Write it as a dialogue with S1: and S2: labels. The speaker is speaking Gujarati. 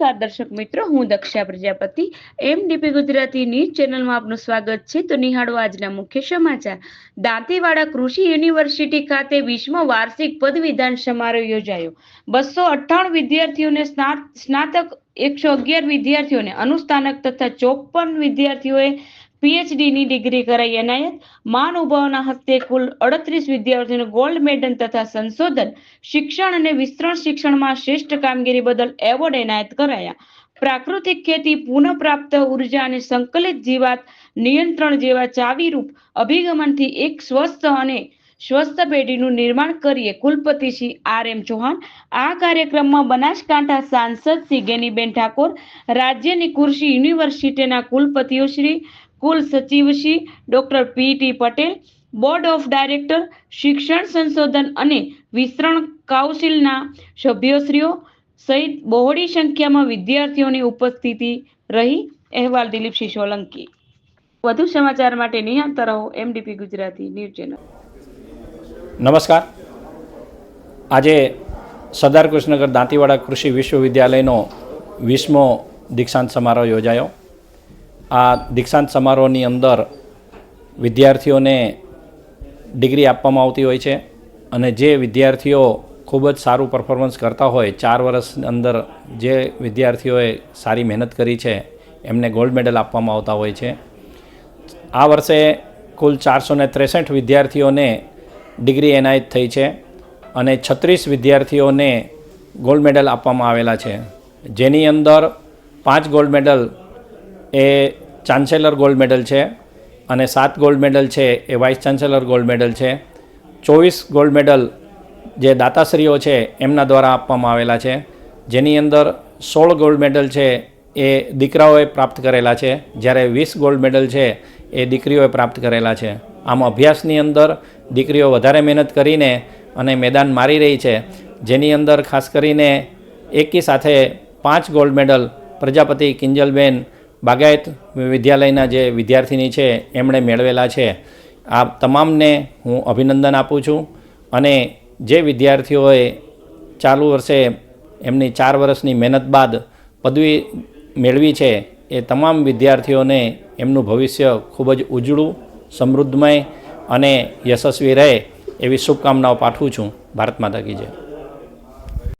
S1: નમસ્કાર દર્શક મિત્રો, હું દક્ષા પ્રજાપતિ એમડીપી ગુજરાતી ન્યૂઝ ચેનલમાં આપનું સ્વાગત છે. તો નિહાળો આજના મુખ્ય સમાચાર. દાંતીવાડા કૃષિ યુનિવર્સિટી ખાતે વિશ્વ વાર્ષિક પદવીદાન સમારોહ યોજાયો. બસો અઠ્ઠાણું વિદ્યાર્થીઓને સ્નાતક એકસો અગિયાર વિદ્યાર્થીઓને અનુસ્થાનક તથા ચોપન વિદ્યાર્થીઓએ પીએચડીની ડિગ્રી કરાઈ એનાયત મહાનુભાવોના હસ્તે કુલ અડત્રીસ વિદ્યાર્થીઓને ગોલ્ડ મેડલ તથા સંશોધન, શિક્ષણ અને વિસ્તરણ શિક્ષણમાં શ્રેષ્ઠ કામગીરી બદલ એવોર્ડ એનાયત કરાયા. પ્રાકૃતિક ખેતી, પુનઃપ્રાપ્ત ઊર્જા અને સંકલિત જીવાત નિયંત્રણ જેવા ચાવીરૂપ અભિગમનથી એક સ્વસ્થ અને સ્વસ્થ પેઢીનું નિર્માણ કરીએ. કુલપતિ શ્રી આર એમ ચૌહાણ. આ કાર્યક્રમમાં બનાસકાંઠા સાંસદ શ્રી ગેનીબેન ઠાકોર, રાજ્યની કૃષિ યુનિવર્સિટીના કુલપતિઓ શ્રી, કુલ સચિવ Shri doctor P T Patel, board of director, શિક્ષણ સંશોધન અને વિસ્તરણ કાઉન્સિલના સભ્યશ્રીઓ સહિત બહોળી સંખ્યામાં વિદ્યાર્થીઓની ઉપસ્થિતિ રહી. અહેવાલ દિલીપસિંહ સોલંકી. વધુ સમાચાર માટે નિહાંત રહો એમડીપી ગુજરાતી ન્યૂઝ ચેનલ.
S2: નમસ્કાર. આજે સરદાર કૃષ્ણનગર દાંતીવાડા કૃષિ વિશ્વવિદ્યાલયનો વીસમો દીક્ષાંત સમારોહ યોજાયો. આ દીક્ષાંત સમારોહની અંદર વિદ્યાર્થીઓને ડિગ્રી આપવામાં આવતી હોય છે અને જે વિદ્યાર્થીઓ ખૂબ જ સારું પરફોર્મન્સ કરતા હોય, ચાર વર્ષ અંદર જે વિદ્યાર્થીઓએ સારી મહેનત કરી છે, એમને ગોલ્ડ મેડલ આપવામાં આવતા હોય છે. આ વર્ષે કુલ ચારસો ત્રેસઠ વિદ્યાર્થીઓને ડિગ્રી એનાયત થઈ છે અને છત્રીસ વિદ્યાર્થીઓને ગોલ્ડ મેડલ આપવામાં આવેલા છે. જેની અંદર પાંચ ગોલ્ડ મેડલ એ ચાન્સેલર ગોલ્ડ મેડલ છે અને સાત ગોલ્ડ મેડલ છે એ વાઇસ ચાન્સેલર ગોલ્ડ મેડલ છે. ચોવીસ ગોલ્ડ મેડલ જે દાતાશ્રીઓ છે એમના દ્વારા આપવામાં આવેલા છે. જેની અંદર સોળ ગોલ્ડ મેડલ છે એ દીકરાઓએ પ્રાપ્ત કરેલા છે. જ્યારે વીસ ગોલ્ડ મેડલ છે એ દીકરીઓએ પ્રાપ્ત કરેલા છે. આમ અભ્યાસની અંદર દીકરીઓ વધારે મહેનત કરીને અને મેદાન મારી રહી છે, જેની અંદર ખાસ કરીને એકી સાથે પાંચ ગોલ્ડ મેડલ પ્રજાપતિ કિંજલબેન બાગાયત વિદ્યાલયના જે વિદ્યાર્થીની છે, એમણે મેળવેલા છે. આ તમામને હું અભિનંદન આપું છું અને જે વિદ્યાર્થીઓએ ચાલુ વર્ષે એમની ચાર વર્ષની મહેનત બાદ પદવી મેળવી છે, એ તમામ વિદ્યાર્થીઓને એમનું ભવિષ્ય ખૂબ જ ઉજળું સમૃદ્ધમય અને યશસ્વી રહે એવી શુભકામનાઓ પાઠવું છું. ભારત માતા કી